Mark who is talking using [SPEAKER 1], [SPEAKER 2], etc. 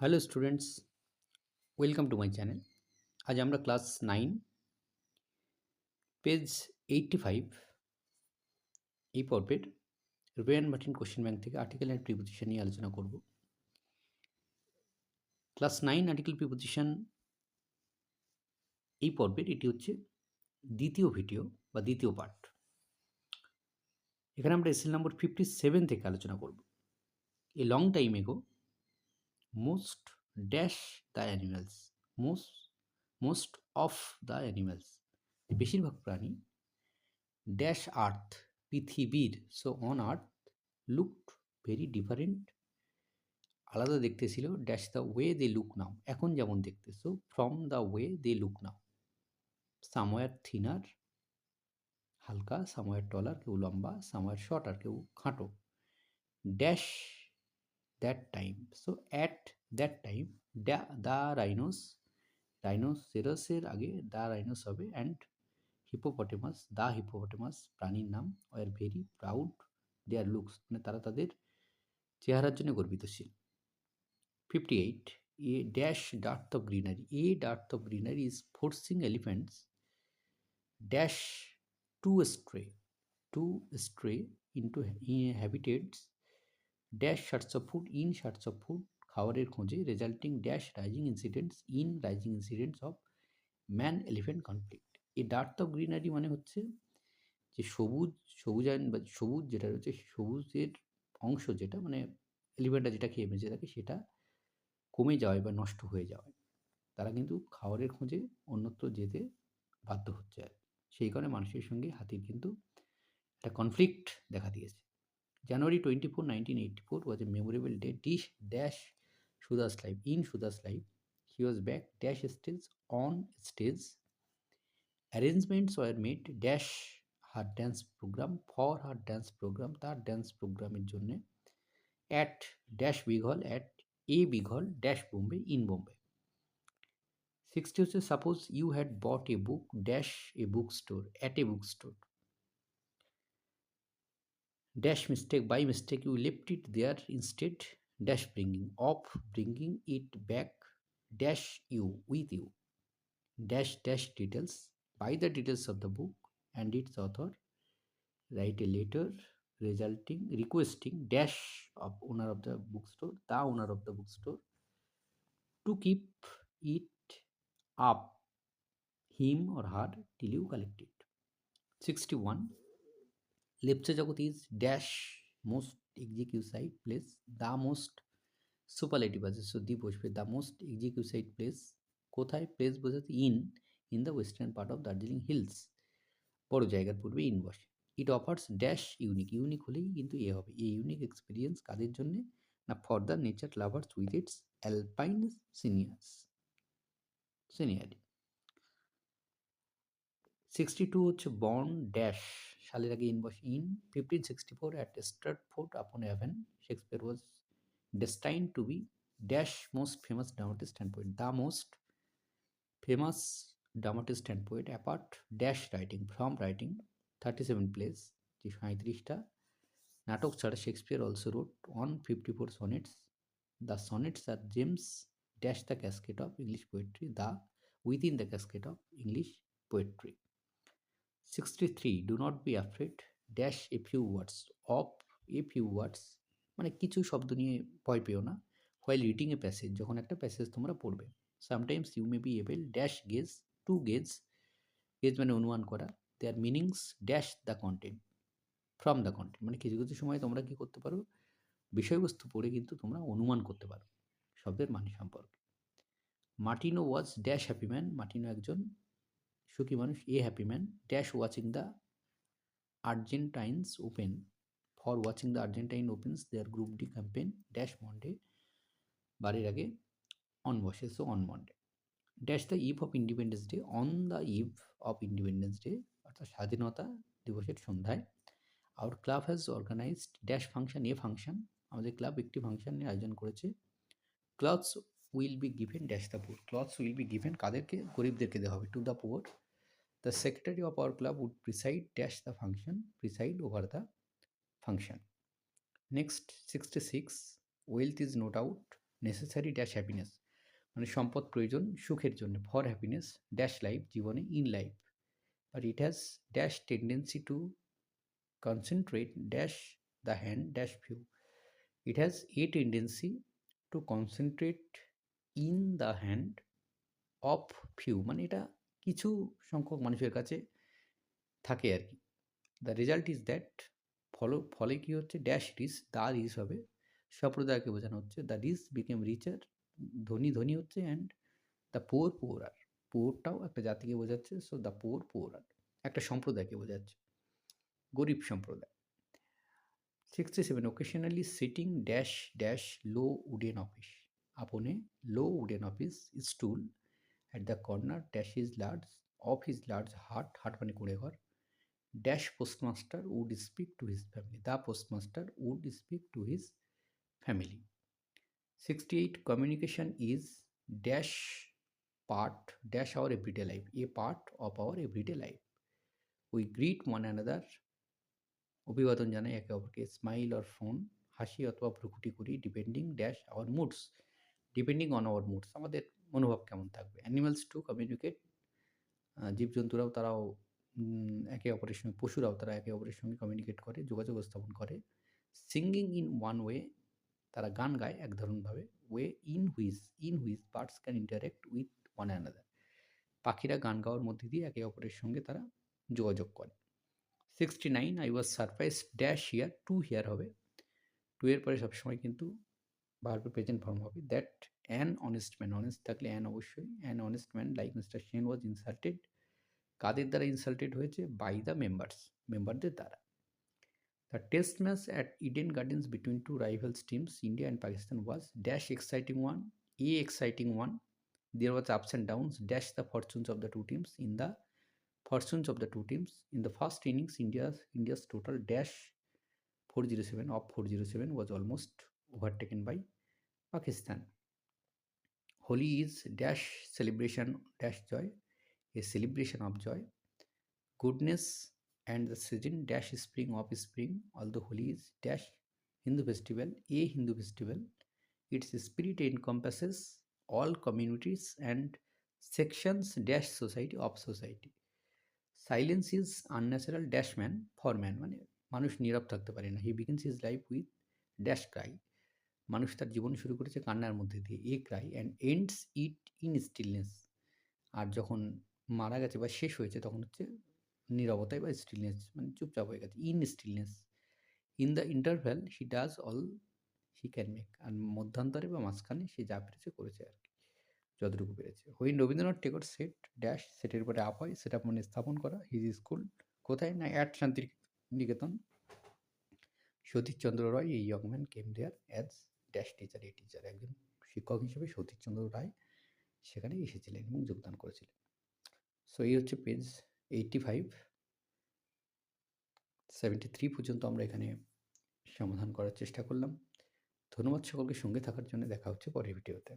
[SPEAKER 1] Hello students welcome to my channel আজ আমরা class nine page eighty five এই পর্বের রোয়ান মার্টিন কোশ্চেন ব্যাংক থেকে আর্টিকেল অ্যান্ড প্রিপোজিশন নিয়ে আলোচনা করব। ক্লাস নাইন আর্টিকেল প্রিপোজিশন এই পর্বের এটি হচ্ছে দ্বিতীয় ভিডিও বা দ্বিতীয় পার্ট এখানে আমরা এসএল নম্বর ফিফটি সেভেন থেকে আলোচনা করব। A long time ago most dash the animals, most most of the animals. বেশিরভাগ প্রাণী ড্যাশ আর্থ পৃথিবীর so on earth looked very different আলাদা দেখতে ছিল dash the way they look now এখন যেমন দেখতে so from the way they look now some were thinner হালকা সামওয়ার টলার কেউ লম্বা সামওয়ার শর্ট আর কেউ খাটো। Dash that time. So at that time the, the rhinos রাইনোসেরাসের আগে দ্য রাইনোস হবে অ্যান্ড হিপোপটেমাস দ্য হিপোপটেমাস প্রাণীর নাম were very proud their looks মানে তারা তাদের চেহারার জন্য গর্বিত ছিল। Fifty eight a dash dearth of greenery a dearth of greenery is forcing elephants dash to stray to stray into habitats dash search of food in search of food খাবারের খোঁজে resulting dash rising incidents in rising incidents of man elephant conflict এই dearth of greenery মানে হচ্ছে যে সবুজ সবুজায়ন বা সবুজ যেটা রয়েছে, সবুজের অংশ যেটা মানে এলিফেন্টটা যেটা খেয়ে বেঁচে থাকে, সেটা কমে যাওয়ায় বা নষ্ট হয়ে যাওয়ায়। তারা কিন্তু খাবারের খোঁজে অন্যত্র যেতে বাধ্য হচ্ছে আর সেই কারণে মানুষের সঙ্গে হাতির কিন্তু একটা কনফ্লিক্ট দেখা দিয়েছে। January twenty four nineteen eighty four was a memorable day dish dash Sudha's life in Sudha's life he was back dash stage on stage arrangements were made dash her dance programme for her dance programme তার dance প্রোগ্রামের জন্য at dash big hall at a big hall dash Bombay in Bombay sixty হচ্ছে suppose you had bought a book dash a book store at a book store dash mistake by mistake you left it there instead. Dash bringing of bringing it back dash you with you. Dash dash details by the details of the book and its author. Write a letter resulting requesting dash of owner of the bookstore the owner of the bookstore to keep it up him or her till you collect it. 61 Lepcha Jagat is dash most exquisite place the most superlative আছে so বসবে the most exquisite place কোথায়? Place বোঝাতে in in the western part of Darjeeling hills বড় জায়গার পূর্বে in বসে। It offers dash unique unique হলেই কিন্তু এ হবে। এই ইউনিক এক্সপিরিয়েন্স কাদের জন্যে? না for the nature lovers with its alpine sceneries scenery sixty two হচ্ছে বর্ন ড্যাশ সালের আগে ইন বসে in fifteen sixty four at Stratford upon Avon Shakespeare was destined to be dash most famous dramatist and poet the most famous dramatist and poet apart dash writing from writing thirty seven plays যে সাঁত্রিশটা নাটক ছাড়া Shakespeare also wrote one fifty four sonnets the sonnets R gems dash the casket of English poetry the within the casket of English poetry sixty three do not be afraid dash a few words of a few words মানে কিছু শব্দ নিয়ে ভয় পেও না while reading a passage যখন একটা passage তোমরা পড়বে sometimes you may be able dash guess to guess guess মানে অনুমান করা their meanings dash the content from the content মানে কিছু কিছু সময় তোমরা কী করতে পারো, বিষয়বস্তু পড়ে কিন্তু তোমরা অনুমান করতে পারো, শব্দের মানে সম্পর্কে। Martino was dash happy man Martino একজন সুখী মানুষ, a happy man. Dash watching the Argentines open. For watching the Argentine opens, their group D campaign dash Monday বাড়ির আগে অন বসে, so on Monday. Dash the eve of Independence Day, on the eve of Independence Day, অর্থাৎ স্বাধীনতা দিবসের সন্ধ্যায় our club has organised dash function, a function, আমাদের club একটি ফাংশনের আয়োজন করেছে। Clothes will be given dash the poor clothes will be given কাদেরকে? গরিবদেরকে দেওয়া হবে। To the poor The secretary of our club would preside dash the function, preside over the function. Next, 66. Wealth is no doubt necessary dash happiness মানে সম্পদ প্রয়োজন সুখের জন্য for happiness dash life জীবনে in life but it has dash tendency to concentrate dash the hand dash few it has a tendency to concentrate in the hand of few মানে এটা কিছু সংখ্যক মানুষের কাছে থাকে আর কি। The result is that follow, ফলে কী হচ্ছে? ড্যাশ রিস দা রিস হবে। সম্প্রদায়কে বোঝানো হচ্ছে দ্য রিস বিকেম রিচার ধনী ধনী হচ্ছে অ্যান্ড দ্য পোর পোর আর পোরটাও একটা জাতিকে বোঝাচ্ছে সো দ্য পোর পোর আর একটা সম্প্রদায়কে বোঝাচ্ছে। গরিব সম্প্রদায়। Sixty seven occasionally sitting dash dash low wooden office upon low wooden office stool at the corner dash is large of his large heart heart মানে কুড়ে ঘর। Dash postmaster would speak to his family the postmaster would speak to his family family. 68 communication is dash part, dash our everyday life, a part of our everyday life. We greet one another, অভিবাদন জানাই একে অপরকে smile or frown হাসি অথবা ভ্রুকুটি করি depending dash our moods depending on our moods আমাদের মনোভাব কেমন থাকবে? অ্যানিমালস টু কমিউনিকেট জীবজন্তুরাও তারাও একে অপরের সঙ্গে, পশুরাও তারা একে অপরের সঙ্গে কমিউনিকেট করে, যোগাযোগ স্থাপন করে। সিঙ্গিং ইন ওয়ান ওয়ে তারা গান গায় এক ধরনভাবে। Way in which in which birds can interact with one another পাখিরা গান গাওয়ার মধ্যে দিয়ে একে অপরের সঙ্গে তারা যোগাযোগ করে। Sixty nine I was surprise dash hear to hear হবে। টু এর পরে সবসময় কিন্তু ভার্বের প্রেজেন্ট ফর্ম হবে। That an honest man honest থাকলে অ্যান অবশ্যই। An honest man like Mr Sen was insulted কাদের দ্বারা ইনসাল্টেড হয়েছে? বাই দ্য মেম্বার্স মেম্বারদের দ্বারা। The test match at Eden Gardens between two rivals teams India and Pakistan was dash exciting one a exciting one there was ups and downs dash the fortunes of the two teams in the fortunes of the two teams in the first innings India India's total dash four zero seven of four zero seven was almost overtaken by Pakistan Holi is dash celebration, dash joy, a celebration of joy. Goodness and the season, dash spring of spring all the Holi is dash Hindu festival, a Hindu festival. Its spirit encompasses all communities and sections dash society of society. Silence is unnatural dash man for man মানে মানুষ নীরব থাকতে পারে না। He begins is life with dash cry. মানুষ তার জীবন শুরু করেছে কান্নার মধ্যে দিয়ে, a cry and ends it in stillness আর যখন মারা গেছে বা শেষ হয়েছে, তখন হচ্ছে নিরবতায় বা স্টিলনেস মানে চুপচাপ হয়ে গেছে in stillness in the interval he does all he can make আর মধ্যান্তরে বা মাঝখানে সে যা পেরেছে করেছে আর কি, যতটুকু পেরেছে। When Rabindranath Tagore set dash সেটের উপরে আপ হয় সেটা মানে স্থাপন করা হিজ স্কুল কোথায়? না অ্যাট শান্তির নিকেতন সতীশচন্দ্র রয় এই young man came there as dash teacher এই টিচার একজন শিক্ষক হিসেবে সতীশচন্দ্র রায় সেখানে এসেছিলেন এবং যোগদান করেছিলেন। সো এই হচ্ছে page eighty five seventy three পর্যন্ত আমরা এখানে সমাধান করার চেষ্টা করলাম। ধন্যবাদ সকলকে সঙ্গে থাকার জন্য। দেখা হচ্ছে পরের ভিডিওতে